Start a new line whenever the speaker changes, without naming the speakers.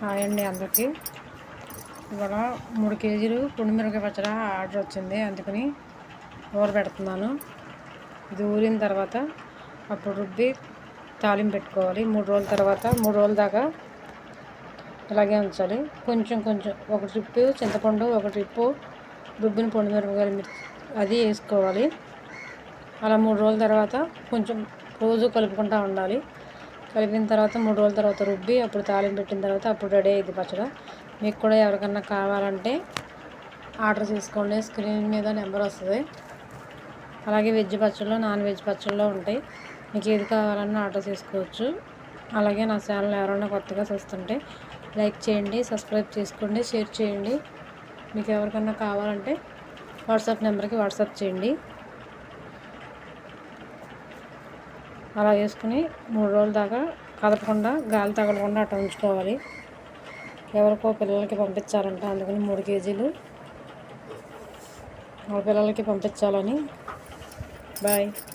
Hi అండి అందరికీ. ఇవాళ మూడు కేజీలు పుండిమిరకాయ పచ్చడి ఆర్డర్ వచ్చింది అందుకని ఊర పెడుతున్నాను. ఇది ఊరిన తర్వాత అప్పుడు రుబ్బి తాలింపు పెట్టుకోవాలి. మూడు రోజుల తర్వాత మూడు రోజుల దాకా ఇలాగే ఉంచాలి. కొంచెం కొంచెం ఒక ట్రిప్పు చింతపండు ఒక ట్రిప్పు రుబ్బిన పుండిమిరపకాయలు అది వేసుకోవాలి. అలా మూడు రోజుల తర్వాత కొంచెం రోజు కలుపుకుంటూ ఉండాలి. కలిపిన తర్వాత మూడు రోజుల తర్వాత రుబ్బి అప్పుడు తాలింపు పెట్టిన తర్వాత అప్పుడు రెడీ అయింది పచ్చడి. మీకు కూడా ఎవరికన్నా కావాలంటే ఆర్డర్ చేసుకోండి. స్క్రీన్ మీద నెంబర్ వస్తుంది. అలాగే వెజ్ పచ్చళ్ళు నాన్ వెజ్ పచ్చళ్ళు ఉంటాయి. మీకు ఏది కావాలన్నా ఆర్డర్ చేసుకోవచ్చు. అలాగే నా ఛానల్ ఎవరైనా కొత్తగా చూస్తుంటే లైక్ చేయండి సబ్స్క్రైబ్ చేసుకోండి షేర్ చేయండి. మీకు ఎవరికన్నా కావాలంటే వాట్సాప్ నెంబర్కి వాట్సాప్ చేయండి. అలా వేసుకుని మూడు రోజుల దాకా కదపకుండా గాలి తగలకుండా అట్లా ఉంచుకోవాలి. ఎవరికో పిల్లలకి పంపించాలంట అందుకని మూడు కేజీలు మా పిల్లలకి పంపించాలని. బాయ్.